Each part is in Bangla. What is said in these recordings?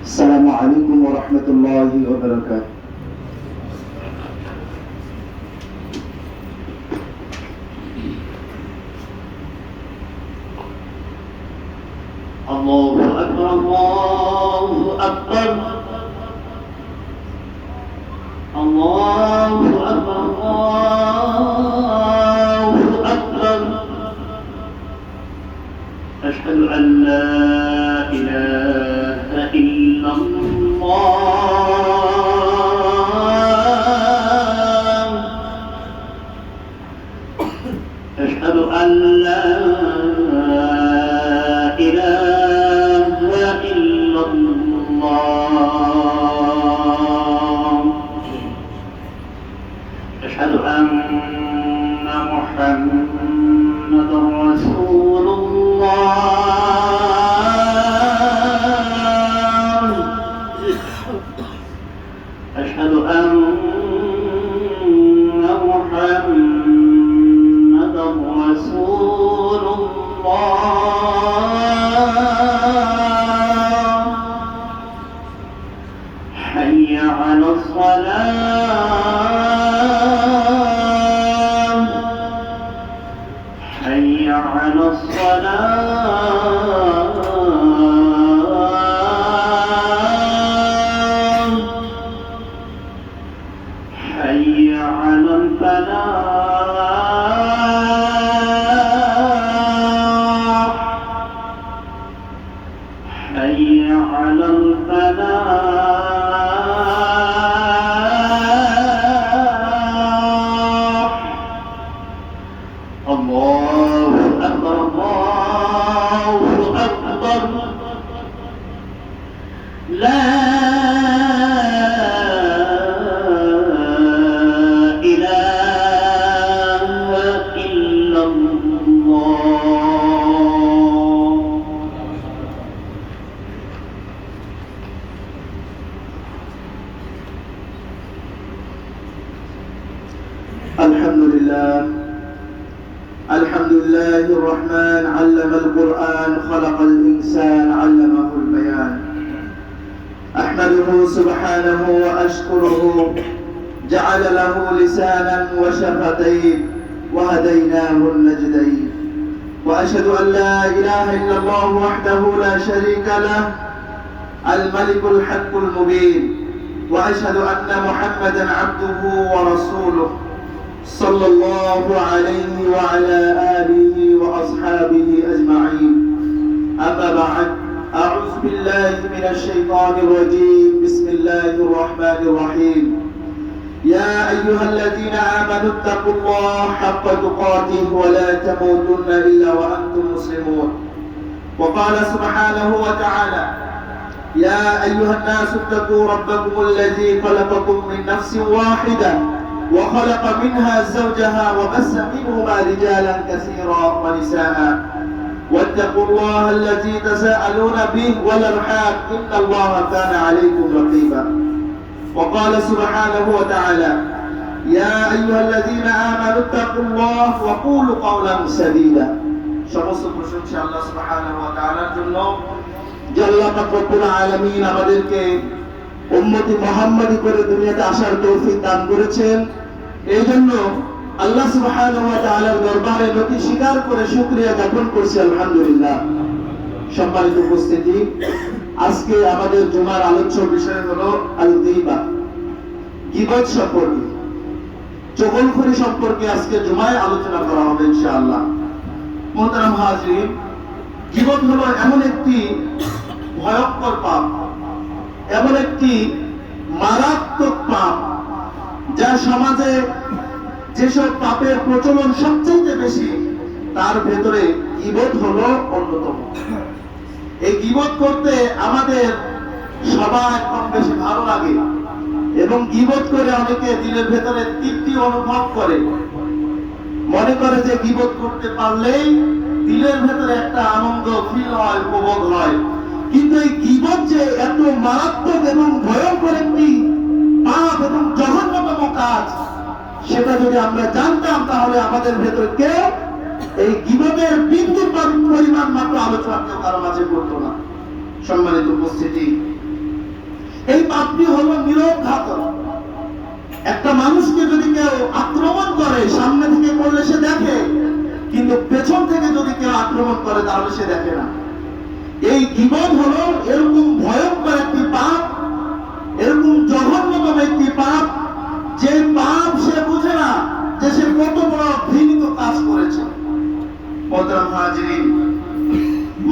السلام عليكم ورحمة الله وبركاته. الله أكبر الله أكبر. الله أكبر الله أكبر. أشهد أن لا إله الله أشهد أن لا حي على الفلاح. الحمد لله الحمد لله الرحمن علم القرآن خلق الإنسان علمه البيان. أحمده سبحانه وأشكره جعل له لسانا وشفتين وهديناه النجدين. وأشهد أن لا إله إلا الله وحده لا شريك له الملك الحق المبين. وأشهد أن محمدا عبده ورسوله. صلى الله عليه وعلى آله وأصحابه أجمعين. أما بعد أعوذ بالله من الشيطان الرجيم. بسم الله الرحمن الرحيم. يا أيها الذين آمنوا اتقوا الله حق تقاته ولا تموتن إلا وأنتم مسلمون. وقال سبحانه وتعالى يا أيها الناس اتقوا ربكم الذي خلقكم من نفس واحدة وخلق منها زوجها وبث منهما رجالا كثيرا ونساء واتقوا الله الذي تساءلون به والارحام ان الله كان عليكم رقيبا وقال سبحانه وتعالى يا ايها الذين امنوا اتقوا الله وقولوا قولا سديدا সমস্ত প্রশংসা আল্লাহ সুবহানাহু ওয়া তাআলার জন্য যে আল্লাহ পাক রব্বুল আলামিন আমাদেরকে উম্মতি মুহাম্মাদি করে দুনিয়াতে আসার তৌফিক দান করেছেন। এই জন্য আল্লাহ তাআলার দরবারে নতি স্বীকার করে শুকরিয়া জ্ঞাপন করছি, আলহামদুলিল্লাহ। সম্মানিত উপস্থিতি, আজকে আমাদের জুমার আলোচ্য বিষয় হলো আল গীবা গীবত সম্পর্কে, চগলখড়ি সম্পর্কে আজকে জুমায় আলোচনা করা হবে ইনশাআল্লাহ। মোহতারাম হাজরিন, গীবত হলো এমন একটি ভয়ঙ্কর পাপ। এমন একটি মারাত্মক পাপ যা সমাজে যেসব পাপের প্রচলন সবচেয়ে বেশি, তার ভেতরে গিবত হলো অন্যতম। এই গিবত করতে আমাদের সবাই কম বেশি ভালো লাগে এবং গিবত করে অনেকে দিলের ভেতরে তৃপ্তি অনুভব করে। মনে করে যে গিবত করতে পারলেই দিলের ভেতরে একটা আনন্দ ফিল হয়, উপভোগ হয়। কিন্তু এই গিবত যে এত মারাত্মক এবং ভয়ঙ্কর একটি পাপ এবং জঘন্যতম কাজ, সেটা যদি আমরা জানতাম, তাহলে আমাদের ভেতরে কেউ এই গিবতের বিন্দু পরিমাণ মাত্র আলোচনা কেউ কারও মাঝে করতো না। সম্মানিত উপস্থিতি, এই পাপটি হলো নীরব ঘাতক একটা মানুষকে যদি কেউ আক্রমণ করে, সামনে থেকে করলে সে দেখে, কিন্তু পেছন থেকে যদি কেউ আক্রমণ করে, তাহলে সে দেখে না। এই গিবত হলো এরকম ভয়ঙ্কর একটি পাপ, এরকম জঘন্যতম একটি পাপ, যে পাপ সে বুঝে না যে সে কত বড় ঘৃণিত কাজ করেছে।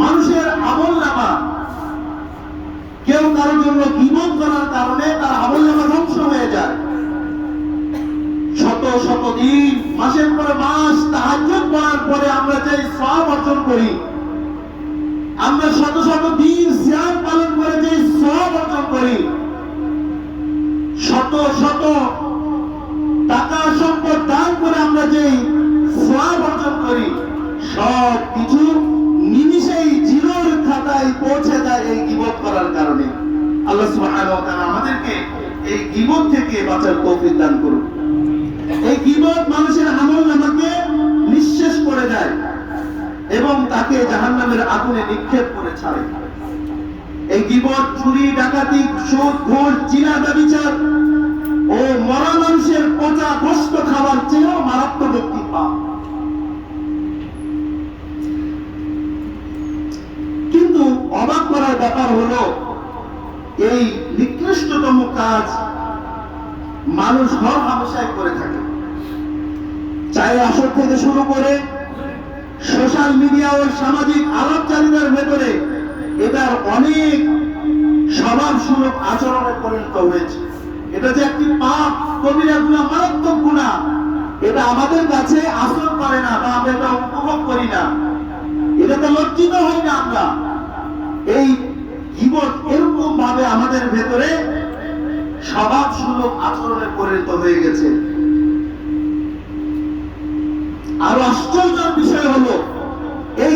মানুষের আমল নামা, কেউ কারোর জন্য গিবত করার কারণে তার আমল নামা ধ্বংস হয়ে যায়। শত শত দিন, মাসের পর মাস তাহাজ্জুদ পড়ার পরে আমরা যে সব অর্জন করি আমরা শত শত দিন সিয়াম পালন করে যে সব অর্জন করি। শত শত টাকা সম্পদ দান করে আমরা যে সব অর্জন করি, সব কিছু নিমিষেই জিরোর খাতায় পৌঁছে যায় এই গিবত করার কারণে। আল্লাহ সুবহানাহু ওয়া তাআলা আমাদেরকে এই গিবত থেকে বাঁচার তৌফিক দান করুন। এই গিবত মানুষের আমল নামাকে নিঃশেষ করে দেয়। এবং তাকে জাহান্নামের আগুনে নিক্ষেপ করে ছাড়ে। এই গিবত চুরি, ডাকাতি, সুদ, ঘুষ চিনা ব্যবিচার ও মরা মানুষের পচা গোস্ত খাবার চেয়েও মারাত্মক একটি পাপ কিন্তু অবাক করার ব্যাপার হলো, এই নিকৃষ্টতম কাজ মানুষ হর হামেশাই করে থাকে। চাই আসর থেকে শুরু করে সোশ্যাল মিডিয়া ও সামাজিক আলাপচারিতার ভেতরে এটার অনেক স্বভাব সুলভ আচরণে পরিণত হয়েছে। এটা যে একটি পাপ, কবিরা গুণা মারাত্মক গুণা এটা আমাদের কাছে আসর করে না বা আমরা এটা উপভোগ করি না। এটাতে লজ্জিত হই না আমরা। এই জীবন এরকম ভাবে আমাদের ভেতরে স্বভাব সুলভ আচরণে পরিণত হয়ে গেছে। আর আশ্চর্যের বিষয় হলো এই